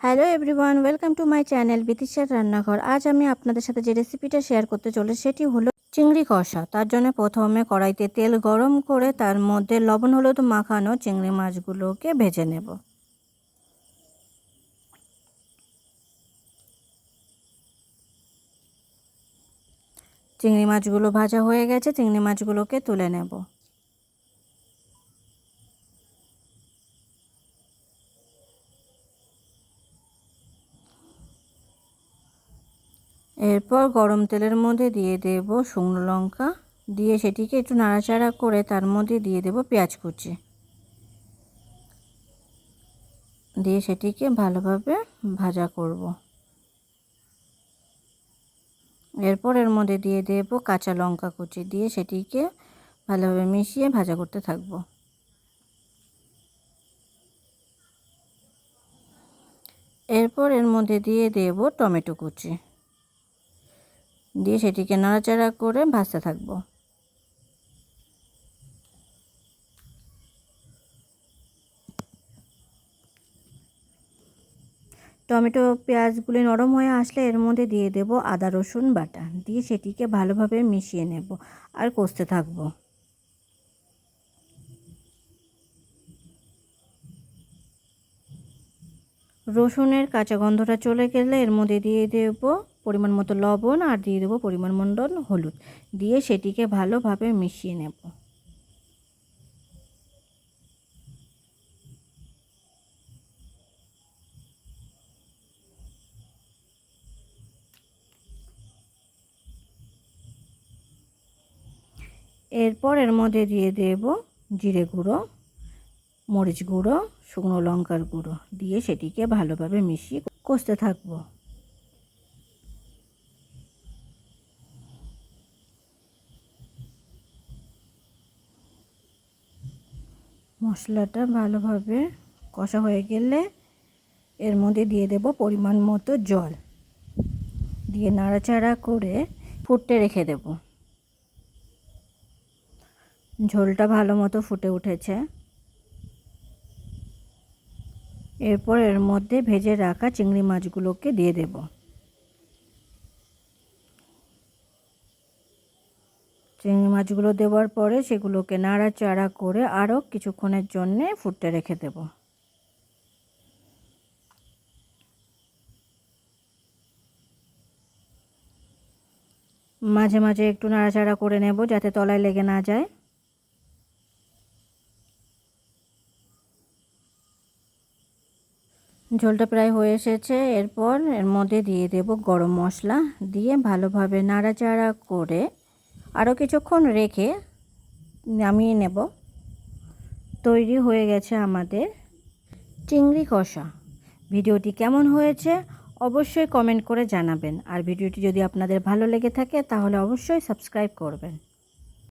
Hello everyone welcome to my channel বিতিশার রান্নাঘর আজ আমি আপনাদের সাথে যে রেসিপিটা শেয়ার করতে চলে সেটি হলো চিংড়ি কষা। তার জন্য প্রথমে কড়াইতে তেল গরম করে তার মধ্যে লবণ, হলুদ মাখানো চিংড়ি মাছগুলোকে ভেজে নেব। চিংড়ি মাছগুলো ভাজা হয়ে গেছে, চিংড়ি মাছগুলোকে তুলে নেব। এরপর গরম তেলের মধ্যে দিয়ে দেব শুকনো লঙ্কা। দিয়ে সেটিকে একটু নাড়াচাড়া করে তার মধ্যে দিয়ে দেব পেঁয়াজ কুচি। দিয়ে সেটিকে ভালোভাবে ভাজা করব। এরপর এর মধ্যে দিয়ে দেব কাঁচা লঙ্কা কুচি। দিয়ে সেটিকে ভালোভাবে মিশিয়ে ভাজা করতে থাকব। এরপর এর মধ্যে দিয়ে দেব টমেটো কুচি। দিয়ে সেটিকে নাড়াচাড়া করে ভাজতে থাকব। টমেটো পেঁয়াজগুলি নরম হয়ে আসলে এর মধ্যে দিয়ে দেব আদা, রসুন বাটা। দিয়ে সেটিকে ভালোভাবে মিশিয়ে নেব আর কষতে থাকব। রসুনের কাঁচা গন্ধটা চলে গেলে এর মধ্যে দিয়ে দেব পরিমাণ মতো লবণ আর দিয়ে দেবো পরিমাণ মণ্ডল হলুদ। দিয়ে সেটিকে ভালোভাবে মিশিয়ে নেব। এরপর এর মধ্যে দিয়ে দেব জিরে গুঁড়ো, মরিচ গুঁড়ো, শুকনো লঙ্কার গুঁড়ো। দিয়ে সেটিকে ভালোভাবে মিশিয়ে কষতে থাকব। মশলাটা ভালোভাবে কষা হয়ে গেলে এর মধ্যে দিয়ে দেব পরিমাণ মতো জল। দিয়ে নাড়াচাড়া করে ফুটতে রেখে দেব। ঝোলটা ভালো মতো ফুটে উঠেছে। এরপর এর মধ্যে ভেজে রাখা চিংড়ি মাছগুলোকে দিয়ে দেব। চিংড়ি মাছগুলো দেওয়ার পরে সেগুলোকে নাড়াচাড়া করে আরও কিছুক্ষণের জন্যে ফুটতে রেখে দেব। মাঝে মাঝে একটু নাড়াচাড়া করে নেব যাতে তলায় লেগে না যায়। ঝোলটা প্রায় হয়ে এসেছে, এরপর এর মধ্যে দিয়ে দেব গরম মশলা, দিয়ে ভালোভাবে নাড়াচাড়া করে আরও কিছুক্ষণ রেখে নামিয়ে নেব। তৈরি হয়ে গেছে আমাদের চিংড়ি কষা। ভিডিওটি কেমন হয়েছে অবশ্যই কমেন্ট করে জানাবেন। আর ভিডিওটি যদি আপনাদের ভালো লেগে থাকে তাহলে অবশ্যই সাবস্ক্রাইব করবেন।